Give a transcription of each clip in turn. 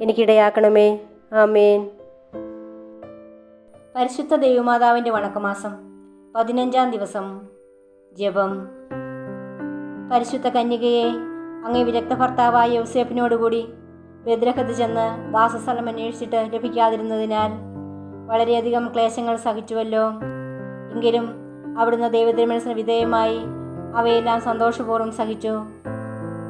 എനിക്കിടയാക്കണമേ. ആമേൻ. പരിശുദ്ധ ദൈവമാതാവിന്റെ വണക്കമാസം പതിനഞ്ചാം ദിവസം. ജപം. പരിശുദ്ധ കന്യകയെ അങ്ങേ വിരക്ത ഭർത്താവായ യോസേപ്പിനോടുകൂടി ബദ്രഹത്ത് ചെന്ന് വാസസ്ഥലം അന്വേഷിച്ചിട്ട് ലഭിക്കാതിരുന്നതിനാൽ വളരെയധികം ക്ലേശങ്ങൾ സഹിച്ചുവല്ലോ. എങ്കിലും അവിടുന്ന് ദൈവതിരുമനസിന് വിധേയമായി അവയെല്ലാം സന്തോഷപൂർവം സഹിച്ചു.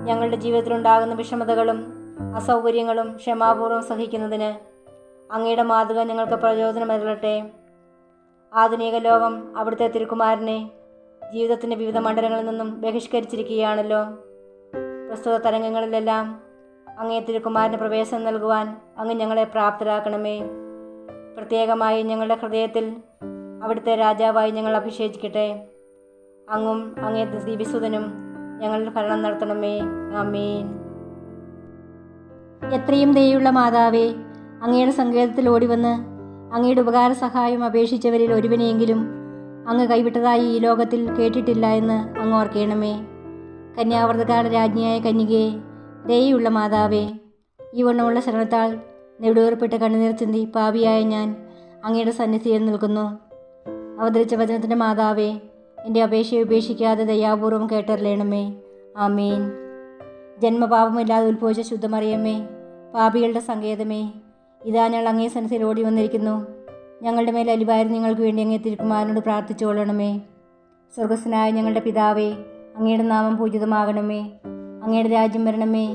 ഞങ്ങളുടെ ജീവിതത്തിലുണ്ടാകുന്ന വിഷമതകളും അസൗകര്യങ്ങളും ക്ഷമാപൂർവം സഹിക്കുന്നതിന് അങ്ങയുടെ മാതൃക ഞങ്ങൾക്ക് പ്രചോദനമരുളട്ടെ ആധുനിക ലോകം അവിടുത്തെ തിരുക്കുമാരനെ ജീവിതത്തിന്റെ വിവിധ മണ്ഡലങ്ങളിൽ നിന്നും ബഹിഷ്കരിച്ചിരിക്കുകയാണല്ലോ. പ്രസ്തുത തരംഗങ്ങളിലെല്ലാം അങ്ങേ തിരുക്കുമാരന് പ്രവേശനം നൽകുവാൻ അങ്ങ് ഞങ്ങളെ പ്രാപ്തരാക്കണമേ. പ്രത്യേകമായി ഞങ്ങളുടെ ഹൃദയത്തിൽ അവിടുത്തെ രാജാവായി ഞങ്ങൾ അഭിഷേചിക്കട്ടെ അങ്ങും അങ്ങേ ദിവിസുതനും ഞങ്ങളുടെ ഭരണം നടത്തണമേ. ആമീൻ. എത്രയും ദയുള്ള മാതാവേ അങ്ങയുടെ സങ്കേതത്തിൽ ഓടിവന്ന് അങ്ങയുടെ ഉപകാര സഹായം അപേക്ഷിച്ചവരിൽ ഒരുവനെയെങ്കിലും അങ്ങ് കൈവിട്ടതായി ഈ ലോകത്തിൽ കേട്ടിട്ടില്ല എന്ന് അങ്ങ് ഓർക്കണമേ. കന്യാവർത്തകാല രാജ്ഞിയായ കന്യകയെ ദയുള്ള മാതാവേ ഈ വണ്ണമുള്ള ശരണത്താൽ നെടുവേർപ്പെട്ട കണ്ണുനീർ ചിന്തി പാവിയായ ഞാൻ അങ്ങയുടെ സന്നിധിയിൽ നിൽക്കുന്നു. അവതരിച്ച വചനത്തിന്റെ മാതാവേ എന്റെ അപേക്ഷയെ ഉപേക്ഷിക്കാതെ ദയാപൂർവം കേട്ടറിയണമേ ആമീൻ. ജന്മപാപമില്ലാതെ ഉത്ഭവിച്ച ശുദ്ധമറിയമ്മേ പാപികളുടെ സങ്കേതമേ ഇതാ ഞങ്ങൾ അങ്ങേ സനസിൽ ഓടി വന്നിരിക്കുന്നു ഞങ്ങളുടെ മേൽ അലിവായിരുന്നു നിങ്ങൾക്ക് വേണ്ടി അങ്ങേ തിരുക്കുമാരനോട് പ്രാർത്ഥിച്ചുകൊള്ളണമേ. സ്വർഗസ്വനായ ഞങ്ങളുടെ പിതാവേ അങ്ങയുടെ നാമം പൂജിതമാകണമേ. അങ്ങയുടെ രാജ്യം വരണമേ.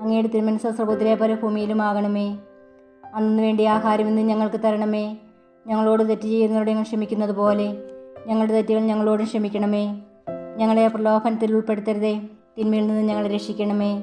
അങ്ങയുടെ തിരുമനസ സർവത്തിലെ പോലെ ഭൂമിയിലുമാകണമേ അന്നു വേണ്ടി ആഹാരം ഇന്ന് ഞങ്ങൾക്ക് തരണമേ. ഞങ്ങളോട് തെറ്റ് ചെയ്യുന്നവരോട് ഞങ്ങൾ ക്ഷമിക്കുന്നത് പോലെ ഞങ്ങളുടെ തെറ്റുകൾ ഞങ്ങളോടും ക്ഷമിക്കണമേ. ഞങ്ങളെ പ്രലോഭനത്തിൽ ഉൾപ്പെടുത്തരുതേ. തിന്മയിൽ നിന്ന് ഞങ്ങളെ രക്ഷിക്കണമേ.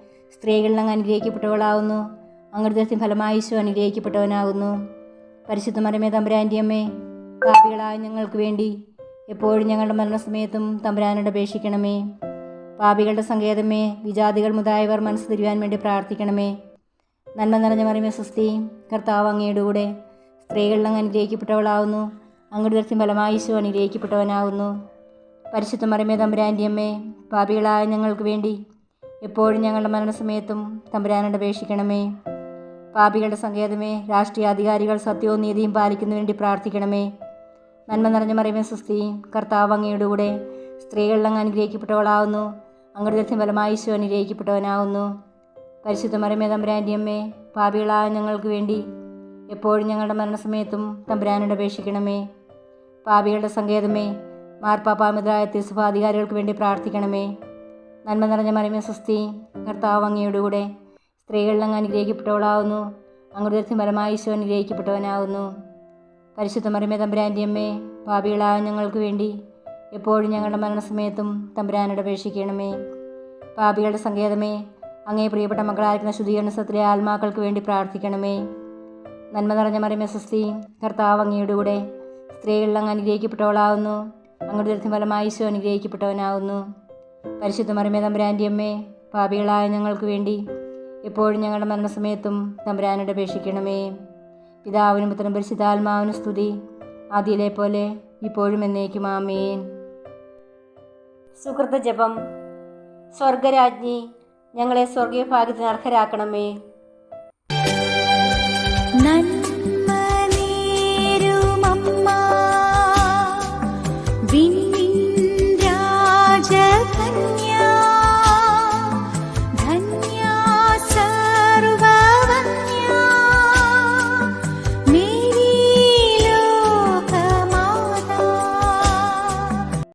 സ്ത്രീകളിൽ അങ്ങ് അനുഗ്രഹിക്കപ്പെട്ടവളാവുന്നു. ദർശനം ഫലമായി ഈശോ അനുഗ്രഹിക്കപ്പെട്ടവനാകുന്നു. പരിശുദ്ധ മരമേ തമ്പുരാന്റെ അമ്മേ പാപികളായ ഞങ്ങൾക്ക് വേണ്ടി എപ്പോഴും ഞങ്ങളുടെ മരണസമയത്തും തമ്പുരാനോട് അപേക്ഷിക്കണമേ. പാപികളുടെ സങ്കേതമേ വിജാതികൾ മുതായവർ മനസ്സ് തിരുവാൻ വേണ്ടി പ്രാർത്ഥിക്കണമേ. നന്മ നിറഞ്ഞ മറിമേ സ്വസ്തി കർത്താവ് അങ്ങയുടെ കൂടെ സ്ത്രീകളിൽ അങ്ങ് അനുഗ്രഹിക്കപ്പെട്ടവളാവുന്നു. അങ്ങോട്ട് ദർശനം ഫലമായി അനുഗ്രഹിക്കപ്പെട്ടവനാകുന്നു. പരിശുദ്ധ മറിയമേ തമ്പുരാന്റെ അമ്മേ പാപികളായ ഞങ്ങൾക്ക് വേണ്ടി എപ്പോഴും ഞങ്ങളുടെ മരണസമയത്തും തമ്പുരാനോട് അപേക്ഷിക്കണമേ. പാപികളുടെ സങ്കേതമേ രാഷ്ട്രീയ അധികാരികൾ സത്യവും നീതിയും പാലിക്കുന്നതിന് വേണ്ടി പ്രാർത്ഥിക്കണമേ. നന്മ നിറഞ്ഞ മറിയമേ സുസ്തി കർത്താവ് അങ്ങയുടെ കൂടെ സ്ത്രീകളിൽ അങ്ങ് അനുഗ്രഹിക്കപ്പെട്ടവളാവുന്നു. അങ്ങയുടെ ദർശനം ഫലമായി ഈശോ അനുഗ്രഹിക്കപ്പെട്ടവനാവുന്നു. പരിശുദ്ധ മറിയമേ തമ്പുരാന്റെ അമ്മേ പാപികളായ ഞങ്ങൾക്ക് വേണ്ടി എപ്പോഴും ഞങ്ങളുടെ മരണസമയത്തും തമ്പുരാനോട് അപേക്ഷിക്കണമേ. പാപികളുടെ സങ്കേതമേ മാർപ്പാപ്പാമിതരായ തിരുസഭാധികാരികൾക്ക് വേണ്ടി പ്രാർത്ഥിക്കണമേ. നന്മ നിറഞ്ഞ മറിയമേ സുസ്തി കർത്താവ് അങ്ങയുടെ കൂടെ. സ്ത്രീകളിൽ അങ്ങ് അനുഗ്രഹിക്കപ്പെട്ടവളാവുന്നു. അങ്ങോട്ട് ഫലമായി ഈശോ അനുഗ്രഹിക്കപ്പെട്ടവനാവുന്നു. പരിശുദ്ധ മറിയമേ തമ്പുരാന്റെ അമ്മേ പാപികളായ ഞങ്ങൾക്ക് വേണ്ടി എപ്പോഴും ഞങ്ങളുടെ മരണസമയത്തും തമ്പുരാനോട് അപേക്ഷിക്കണമേ. പാപികളുടെ സങ്കേതമേ അങ്ങേ പ്രിയപ്പെട്ട മക്കളായിരിക്കുന്ന ശുദ്ധീകരണത്തിലെ ആത്മാക്കൾക്ക് വേണ്ടി പ്രാർത്ഥിക്കണമേ. നന്മ നിറഞ്ഞ മറിയമേ സുസ്തി കർത്താവ് അങ്ങയുടെ കൂടെ. സ്ത്രീകളിൽ അങ്ങ് അനുഗ്രഹിക്കപ്പെട്ടവളാവുന്നു. അങ്ങയുടെ ദർശനം ഫലമായി ഈശോ അനുഗ്രഹിക്കപ്പെട്ടവനാവുന്നു. പരിശുദ്ധ മറിമേ തമ്പുരാന്റെയമ്മേ പാപികളായ ഞങ്ങൾക്ക് വേണ്ടി എപ്പോഴും ഞങ്ങളുടെ മരണസമയത്തും തമ്പുരാനോട് അപേക്ഷിക്കണമേ. പിതാവിനും പുത്രനും പരിശുദ്ധാത്മാവിനും സ്തുതി. ആദ്യയിലെ പോലെ ഇപ്പോഴും എന്നേക്കും ആമേൻ. സുഹൃത്ത ജപം. സ്വർഗരാജ്ഞി ഞങ്ങളെ സ്വർഗീയ ഭാഗ്യത്തിന് അർഹരാക്കണമേ